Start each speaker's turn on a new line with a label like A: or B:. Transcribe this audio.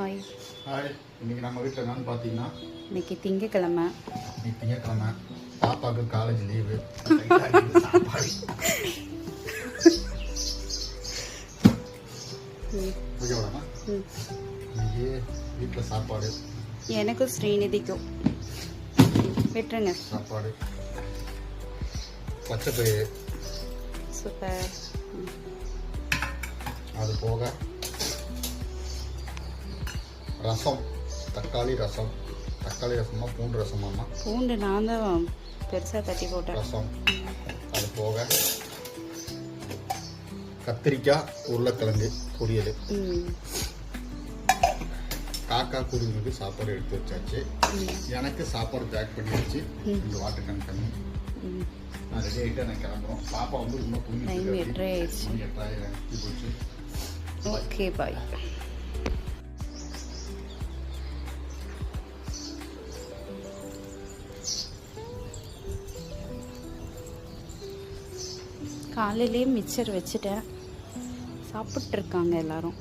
A: Hi
B: hi இன்னைக்கு நம்ம வீட்டில் என்னன்னு பார்த்தீங்கன்னா
A: இன்னைக்கு திங்கக்கிழமை.
B: இன்னைக்கு திங்கக்கிழமை பாப்பாவுக்கு காலேஜ் லீவு. இன்னைக்கு வீட்டில் சாப்பாடு.
A: எனக்கும் ஸ்ரீநிதிக்கும். விட்டுருங்க.
B: சாப்பாடு. பச்சை பயிறு.
A: சூப்பர்.
B: அது போக ரசம் தக்காளி ரசம் தக்காளி ரசமா பூண்டு ரசமாமா
A: பூண்டு நான் தான் பெருசாக தட்டி போட்டேன்.
B: ரசம். அது போக கத்திரிக்காய் உருளைக்கிழங்கு பொரியல். காக்கா குருவிக்கு சாப்பாடு எடுத்து வச்சாச்சு. எனக்கு சாப்பாடு பேக் பண்ணி வச்சு இந்த வாட்டர் கேன் பண்ணி
A: ம்.
B: நான் ரெடி ஆகிட்டு நான் கிளம்புறோம். பாப்பா வந்து
A: டைம்
B: தூங்கி எட்டாயிரம்
A: ஓகே பாய் காலையிலேயே மிச்சர் வச்சுட்டேன். சாப்பிட்ருக்காங்க எல்லாரும்.